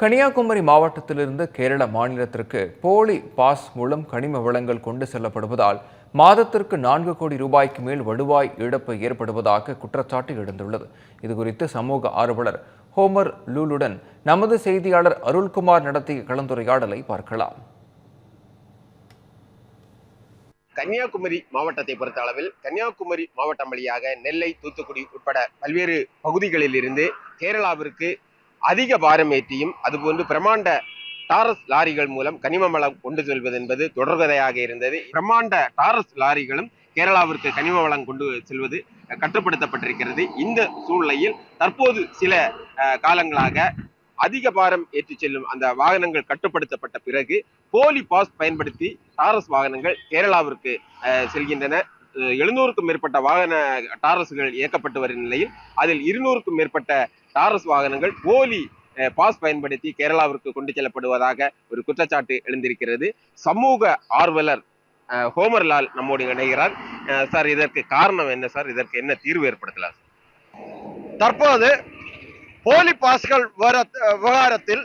கன்னியாகுமரி மாவட்டத்திலிருந்து கேரள மாநிலத்திற்கு போலி பாஸ் மூலம் கனிம வளங்கள் கொண்டு செல்லப்படுவதால் மாதத்திற்கு நான்கு கோடி ரூபாய்க்கு மேல் வலுவாய் இழப்பு ஏற்படுவதாக குற்றச்சாட்டு எழுந்துள்ளது. இதுகுறித்து சமூக ஆர்வலர் ஹோமர் லூலுடன் நமது செய்தியாளர் அருள்குமார் நடத்திய கலந்துரையாடலை பார்க்கலாம். கன்னியாகுமரி மாவட்டத்தை பொறுத்த அளவில் கன்னியாகுமரி மாவட்டம் வழியாக நெல்லை தூத்துக்குடி உட்பட பல்வேறு பகுதிகளில் இருந்து கேரளாவிற்கு அதிக பாரம் ஏற்றியும் அதுபோன்று பிரமாண்ட டாரஸ் லாரிகள் மூலம் கனிம வளம் கொண்டு செல்வது என்பது தொடர்கதையாக இருந்தது. பிரமாண்ட டாரஸ் லாரிகளும் கேரளாவிற்கு கனிம வளம் கொண்டு செல்வது கட்டுப்படுத்தப்பட்டிருக்கிறது. இந்த சூழ்நிலையில் தற்போது சில அஹ், காலங்களாக அதிக பாரம் ஏற்றி செல்லும் அந்த வாகனங்கள் கட்டுப்படுத்தப்பட்ட பிறகு போலி பாஸ் பயன்படுத்தி டாரஸ் வாகனங்கள் கேரளாவிற்கு அஹ், செல்கின்றன. எழுநூறுக்கும் மேற்பட்ட வாகன டாரஸ்கள் இயக்கப்பட்டு வரும் நிலையில் அதில் இருநூறுக்கும் மேற்பட்ட டாரஸ் வாகனங்கள் போலி பாஸ் பயன்படுத்தி கேரளாவிற்கு கொண்டு செல்லப்படுவதாக ஒரு குற்றச்சாட்டு எழுந்திருக்கிறது. சமூக ஆர்வலர் ஹோமர்லால் நம்மோடு இணைகிறார். சார் இதற்கு காரணம் என்ன சார்? இதற்கு என்ன தீர்வு ஏற்படுத்தலாம் தற்போது போலி பாஸ்கள் விவகாரத்தில்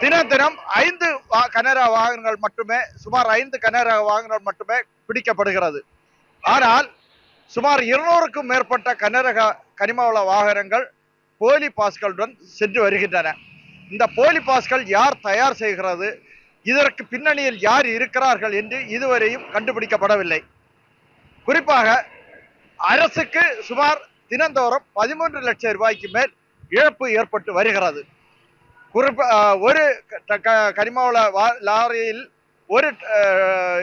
தினம் தினம் ஐந்து வா- கனரக வாகனங்கள் மட்டுமே சுமார் ஐந்து கனரக வாகனங்கள் மட்டுமே பிடிக்கப்படுகிறது. ஆனால் சுமார் இருநூறுக்கும் மேற்பட்ட கனரக கனிமவள வாகனங்கள் போலி பாஸ்களுடன் சென்று வருகின்றன. இந்த போலி பாஸ்கள் யார் தயார் செய்கிறது? இதற்கு பின்னணியில் யார் இருக்கிறார்கள் என்று இதுவரையும் கண்டுபிடிக்கப்படவில்லை. குறிப்பாக அரசுக்கு சுமார் தினந்தோறும் பதிமூன்று லட்சம் ரூபாய்க்கு மேல் இழப்பு ஏற்பட்டு வருகிறது. குறிப்பா ஒரு க- க- கனிமவள வா- லாரியில் ஒரு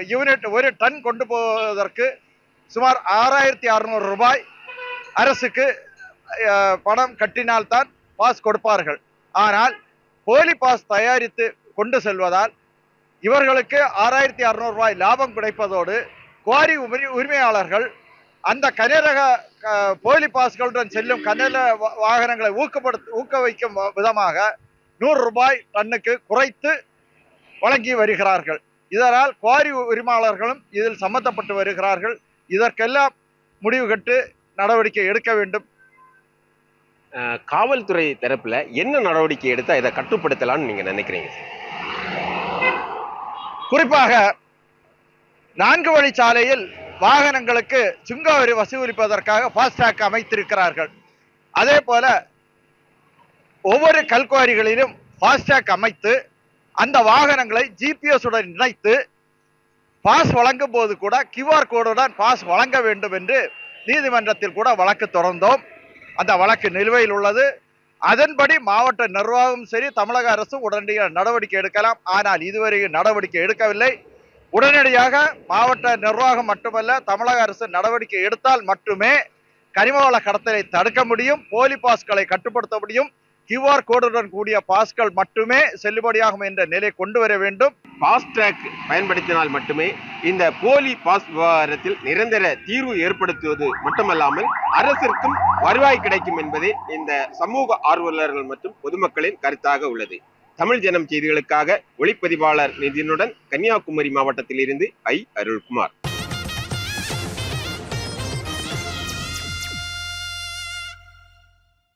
யூனிட் ஒரு டன் கொண்டு போவதற்கு சுமார் ஆறாயிரத்தி அறுநூறு ரூபாய் அரசுக்கு பணம் கட்டினால்தான் பாஸ் கொடுப்பார்கள். ஆனால் போலி பாஸ் தயாரித்து கொண்டு செல்வதால் இவர்களுக்கு ஆறாயிரத்தி அறுநூறு ரூபாய் லாபம் கிடைப்பதோடு குவாரி உரி- உரிமையாளர்கள் அந்த கனரக க- போலி பாஸ்களுடன் செல்லும் கனல வாகனங்களை ஊக்கப்படுத்த ஊக்குவிக்கும் விதமாக நூறு ரூபாய் டன்னுக்கு குறைத்து வழங்கி வருகிறார்கள். இதனால் குவாரி உரிமையாளர்களும் இதில் சம்பந்தப்பட்டு வருகிறார்கள். இதற்கெல்லாம் முடிவு கட்டு நடவடிக்கை எடுக்க வேண்டும் காவல்துறை தரப்புல என்ன நடவடிக்கை எடுத்தா இதை கட்டுப்படுத்தலாம்னு நீங்க நினைக்கிறீங்க? குறிப்பாக நான்கு வழிச்சாலையில் வாகனங்களுக்கு சுங்க வரி வசூலிப்பதற்காக ஃபாஸ்டாக் அமைத்திருக்கிறார்கள் அதே போல ஒவ்வொரு கல்குவாரிகளிலும் ஃபாஸ்டாக் அமைத்து அந்த வாகனங்களை ஜிபிஎஸ் உடன் இணைத்து பாஸ் வழங்கும் போது கூட கியூஆர் கோடுடன் பாஸ் வழங்க வேண்டும் என்று நீதிமன்றத்தில் கூட வழக்கு தொடர்ந்தோம். அந்த வழக்கு நிலுவையில் உள்ளது. அதன்படி மாவட்ட நிர்வாகமும் சரி தமிழக அரசும் உடனடியாக நடவடிக்கை எடுக்கலாம். ஆனால் இதுவரையும் நடவடிக்கை எடுக்கவில்லை. உடனடியாக மாவட்ட நிர்வாகம் மட்டுமல்ல தமிழக அரசு நடவடிக்கை எடுத்தால் மட்டுமே கனிமவள கடத்தலை தடுக்க முடியும். போலி பாஸ்களை கட்டுப்படுத்த முடியும். கியூஆர் கோடுடன் கூடிய பாஸ்கள் மட்டுமே செல்லுபடியாகும் என்ற நிலை கொண்டு வர வேண்டும். ஃபாஸ்ட்ராக் பயன்படுத்தினால் மட்டுமே இந்த போலி பாஸ் விவகாரத்தில் நிரந்தர தீர்வு ஏற்படுத்துவது மட்டுமல்லாமல் அரசிற்கும் வருவாய் கிடைக்கும் என்பதே இந்த சமூக ஆர்வலர்கள் மற்றும் பொதுமக்களின் கருத்தாக உள்ளது. தமிழ் ஜனம் செய்திகளுக்காக ஒளிப்பதிவாளர் நிதினுடன் கன்னியாகுமரி மாவட்டத்திலிருந்து ஐ. அருள்குமார்.